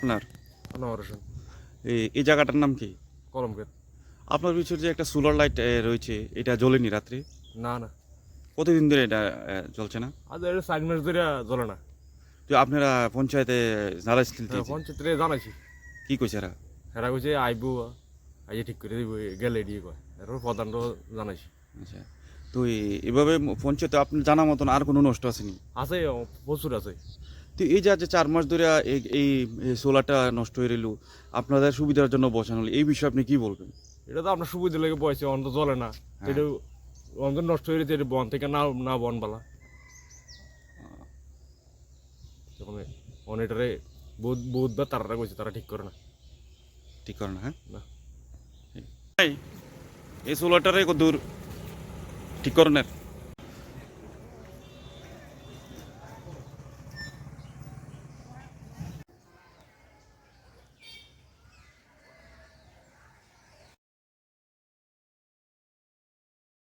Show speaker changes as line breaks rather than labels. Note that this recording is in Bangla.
আপনার?
আনোয়ার হোসেন।
এই জায়গাটার নাম কি?
কলমকের
আপনার পিছনে যে একটা সোলার লাইট রয়েছে এটা জ্বলেনি রাত্রে?
না না।
কতদিন ধরে এটা জ্বলছে না?
আজ এটা সাইড মাস ধরে জ্বলে না।
তো আপনারা পঞ্চায়েতে জানাইছিলেন
হ্যাঁ, পঞ্চায়েতে জানাইছি।
কি কইছে এরা?
হেরা কইছে আইব আইয়ে ঠিক করে দিব গেলে দিয়ে কয়। এরপর প্রধানও জানাইছি।
আচ্ছা। তো এভাবে পঞ্চায়েতে আপনার জানা মতন আর কোনো নষ্ট আসেনি?
আছে প্রচুর আছে।
তো এই যে চার মাস ধরে এই সোলারটা নষ্ট হয়ে রইল আপনাদের সুবিধার জন্য বসানো এই বিষয়ে আপনি কি বলবেন?
এটা তো আপনার সুবিধা লেগে বয়সে অন্ত জ্বলে না। এটা অন্ত নষ্ট হয়ে গেছে এটা বন থেকে না না বন বালা তখন অনেকটারে বহুত বহুতবার তারা কইছে তারা ঠিক করে না।
ঠিক করে না হ্যাঁ?
না।
এই সোলারটারে কত দূর? ঠিক করেন